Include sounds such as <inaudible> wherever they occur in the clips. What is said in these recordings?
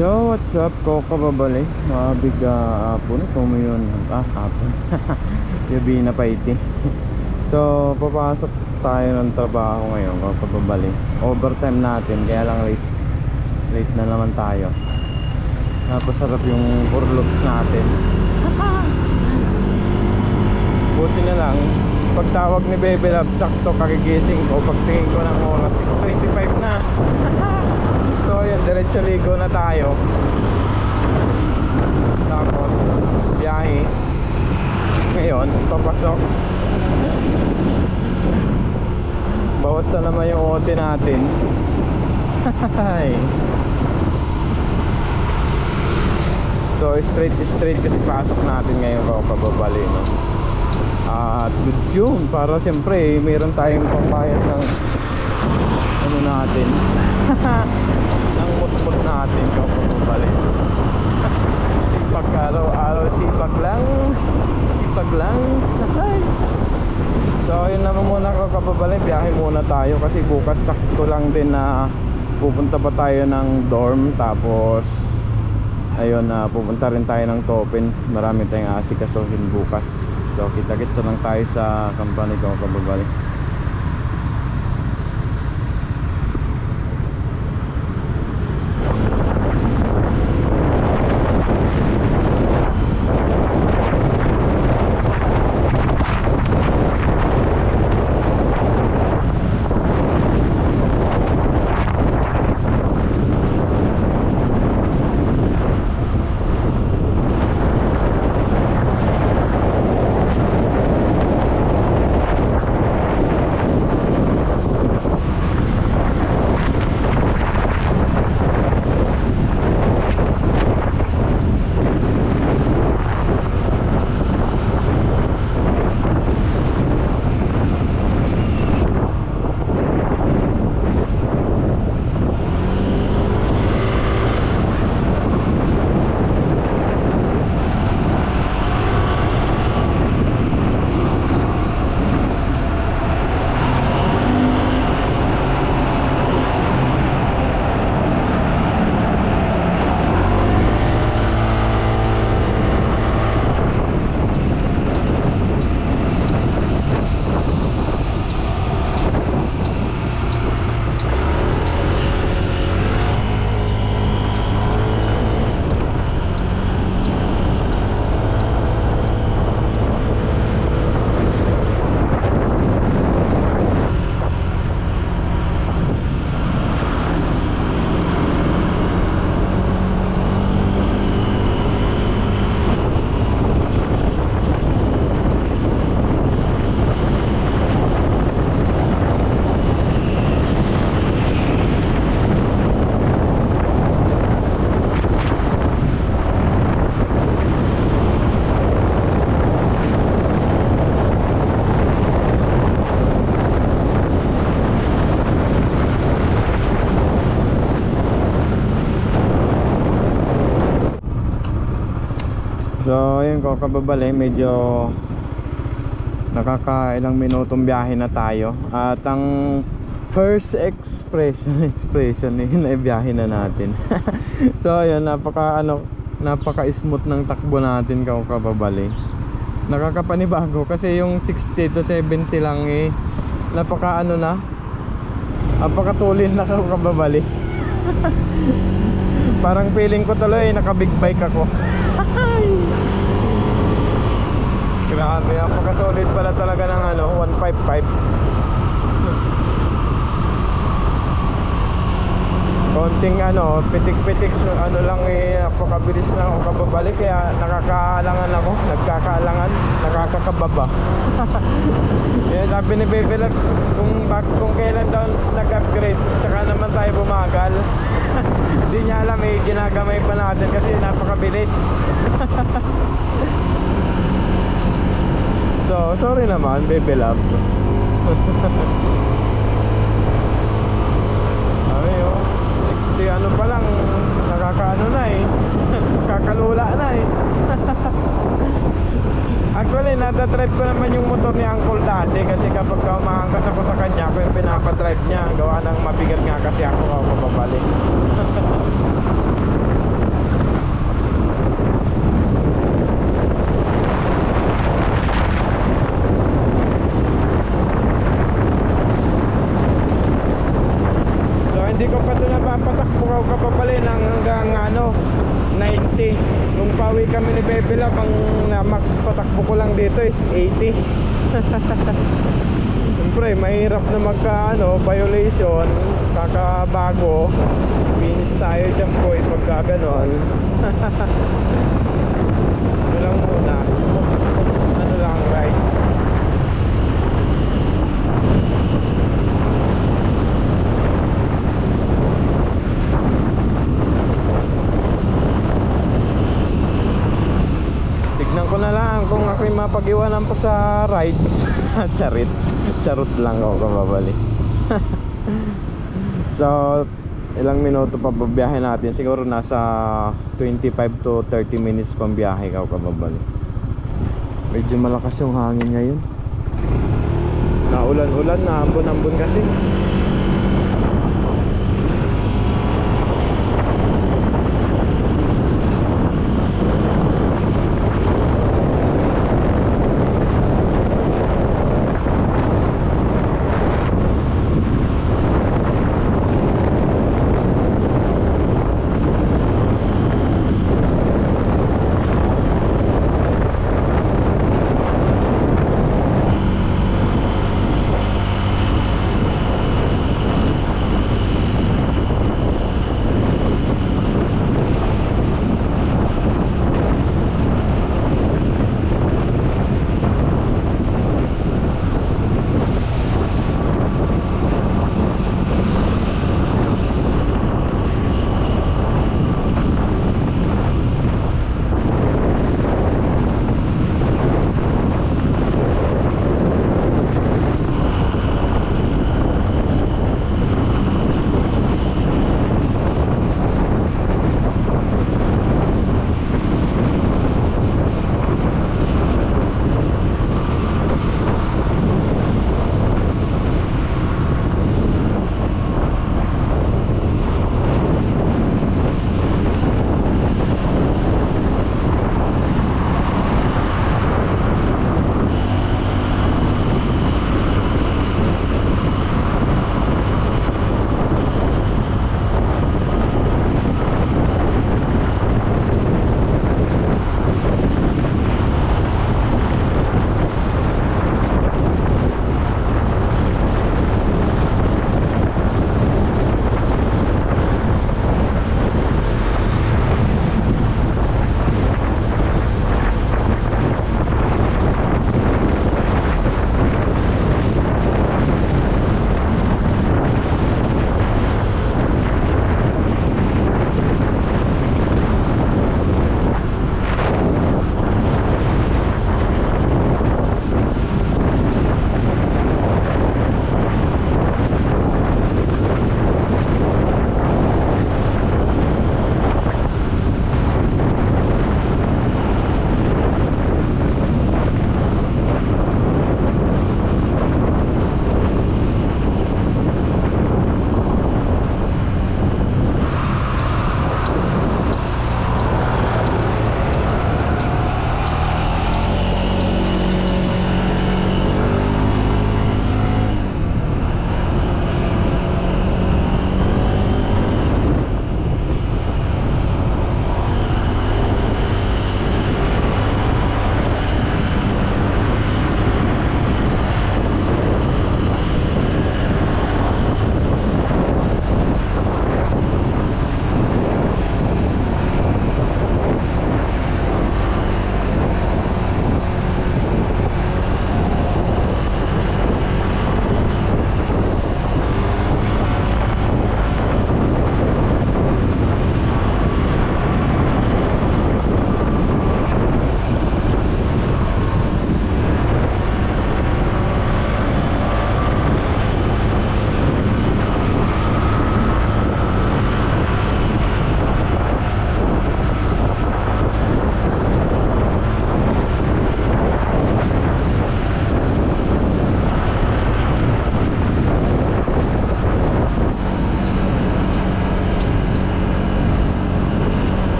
Yo, what's up? Koko babalik. Mabig uh, hapon. Kung yun. Ah, hapon. <laughs> Gabi na pa iti. so, papasok tayo ng trabaho ngayon. Koko babalik. Overtime natin. Kaya lang late. Late na naman tayo. Napasarap yung urlops natin. <laughs> Buti na lang. Pagtawag ni Bebe Love, sakto kagigising ko. Pagtingin ko ng oras, 6.25 na. <laughs> So yun, diretso ligo na tayo Tapos biyahe Ngayon, papasok Bawas na naman yung OT natin. So straight straight kasi pasok natin ngayon ako pababali no? At goods yun Para siyempre mayroon tayong pambayad ng Ano natin. <laughs> Ng mutmut natin kapag bumalik sipag <laughs> araw-araw sipag lang. Sipag lang. <laughs> So yun naman muna kapabalik biyahe muna tayo. Kasi bukas sakto lang din na pupunta pa tayo ng dorm. Tapos ayun na pupunta rin tayo ng Topen marami tayong asikasuhin bukas so kita-kits na lang tayo sa company ko kapabalik kababali, medyo nakakailang minutong biyahe na tayo. At ang first expression, <laughs> expression yun ay biyahe na natin. <laughs> so, ayun, napaka ano, napaka smooth ng takbo natin kung kababali. Nakakapanibago kasi yung 60 to 70 lang eh napaka ano na napakatulin na kababali. <laughs> Parang feeling ko tuloy big bike ako. Napaka-solid pala talaga ng ano, 155. Konting ano, pitik-pitik, so ano lang eh, napakabilis na ako kababalik kaya nakakaalangan ako, nagkakaalangan, nakakakababa. <laughs> Kaya sabi ni Bebe Love, kung, bak, kung kailan daw nag-upgrade, tsaka naman tayo bumagal. <laughs> Hindi niya alam eh, ginagamay pa natin kasi napakabilis. <laughs> So, sorry naman, baby love. <laughs> Ay, oh. 60 ano pa lang, nakakaano na eh. <laughs> Kakalula na eh. <laughs> Actually, nadatrive ko naman yung motor ni Uncle dati kasi kapag ka umaangkas ako sa kanya, ako yung pinapadrive niya. Gawa ng mabigat nga kasi ako ako babalik. Patakbo ka kapabalin ng hanggang ano 90 nung pauwi kami ni Bebe Lab ang na max patakbo ko lang dito is 80 <laughs> Siyempre, mahirap na magka ano, violation, kakabago, finish tayo dyan eh, pagka ganon. <laughs> ano lang muna, smooth, smooth, ano lang, right? Tignan ko na lang kung ako'y mapag-iwanan pa sa rides. <laughs> Charit. Charot lang ako kababali. <laughs> so, ilang minuto pa babiyahe natin. Siguro nasa 25 to 30 minutes pang biyahe ka kababali. Medyo malakas yung hangin ngayon. Naulan-ulan, naambon-ambon kasi.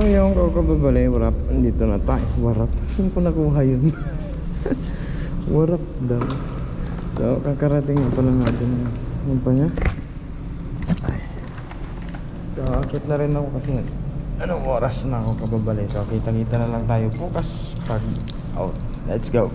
So, kababali, warap. Andito na tayo. Warap. Saan ko nakuha yun? <laughs> warap daw. So, kakarating na pala natin. Ano pa niya? Ay. So, akit na rin ako kasi anong oras na ako kababali. So, kita-kita na lang tayo bukas pag out. Let's go.